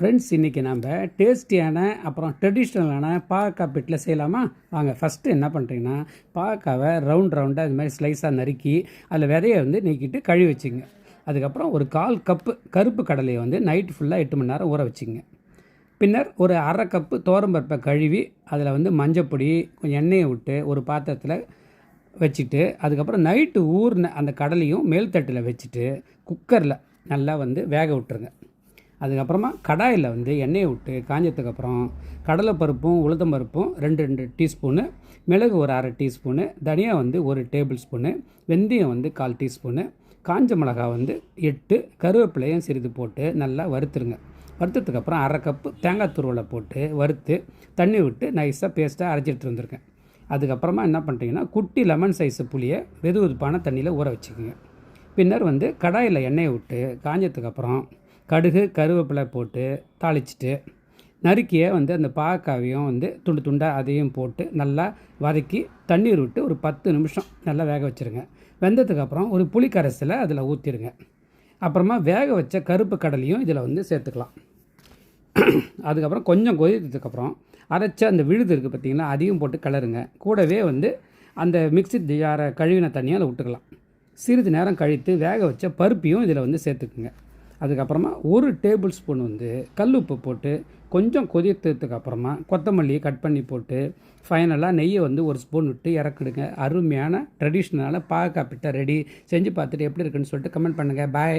Friends இன்றைக்கி நம்ம டேஸ்டியான அப்புறம் ட்ரெடிஷ்னலான பாகக்காய் பிட்டில் செய்யலாமா? வாங்க ஃபஸ்ட்டு என்ன பண்ணுறீங்கன்னா பாகக்காவை ரவுண்ட் ரவுண்டாக இது மாதிரி ஸ்லைஸாக நறுக்கி அதில் விதையை வந்து நீக்கிட்டு கழுவி வச்சுங்க. அதுக்கப்புறம் ஒரு கால் கப்பு கருப்பு கடலையை வந்து நைட் ஃபுல்லாக எட்டு மணி நேரம் ஊற வச்சுங்க. பின்னர் ஒரு அரை கப்பு தோரம்பருப்பை கழுவி அதில் வந்து மஞ்சப்பொடி கொஞ்சம் எண்ணெயை விட்டு ஒரு பாத்திரத்தில் வச்சுட்டு அதுக்கப்புறம் நைட்டு ஊறின அந்த கடலையும் மேல்தட்டில் வச்சுட்டு குக்கரில் நல்லா வந்து வேக விட்டுருங்க. அதுக்கப்புறமா கடாயில் வந்து எண்ணெயை விட்டு காஞ்சதுக்கப்புறம் கடலைப்பருப்பும் உளுத்தம்பருப்பும் ரெண்டு ரெண்டு டீஸ்பூனு மிளகு ஒரு அரை டீஸ்பூனு தனியா வந்து ஒரு டேபிள் ஸ்பூனு வெந்தயம் வந்து கால் டீஸ்பூனு காஞ்ச மிளகா வந்து எட்டு கருவேப்பிலையும் சிறிது போட்டு நல்லா வறுத்துருங்க. வறுத்ததுக்கப்புறம் அரை கப்பு தேங்காய் துருவலை போட்டு வறுத்து தண்ணி விட்டு நைஸாக பேஸ்ட்டாக அரைச்சிட்டு வந்துருக்கேன் அதுக்கப்புறமா என்ன பண்ணுறீங்கன்னா குட்டி லெமன் சைஸு புளியை வெது வெதுப்பான தண்ணியில் ஊற வச்சுக்கோங்க. பின்னர் வந்து கடாயில் எண்ணெயை விட்டு காஞ்சதுக்கப்புறம் கடுகு கருவேப்பிலை போட்டு தாளிச்சிட்டு நறுக்கிய வந்து அந்த பாகக்காவையும் வந்து துண்டு துண்டாக அதையும் போட்டு நல்லா வதக்கி தண்ணீர் விட்டு ஒரு பத்து நிமிஷம் நல்லா வேக வச்சுருங்க. வெந்ததுக்கப்புறம் ஒரு புளி கரைசலை அதில் ஊற்றிடுங்க அப்புறமா வேக வச்ச கருப்பு கடலையும் இதில் வந்து சேர்த்துக்கலாம். அதுக்கப்புறம் கொஞ்சம் கொதித்ததுக்கப்புறம் அரைச்ச அந்த விழுது இருக்குது பார்த்திங்கன்னா அதையும் போட்டு கிளறுங்க. கூடவே வந்து அந்த மிக்ஸி ஜார கழுவின தண்ணியை அதில் விட்டுக்கலாம். சிறிது நேரம் கழித்து வேக வச்ச பருப்பையும் இதில் வந்து சேர்த்துக்குங்க. அதுக்கப்புறமா ஒரு டேபிள் ஸ்பூன் வந்து கல் உப்பு போட்டு கொஞ்சம் கொதித்ததுக்கு அப்புறமா கொத்தமல்லியை கட் பண்ணி போட்டு ஃபைனலாக நெய்யை வந்து ஒரு ஸ்பூன் விட்டு இறக்கிடுங்க. அருமையான ட்ரெடிஷ்னலான பாகக்காய் பிட்டை ரெடி செஞ்சு பார்த்துட்டு எப்படி இருக்குன்னு சொல்லிட்டு கமெண்ட் பண்ணுங்கள் பாய்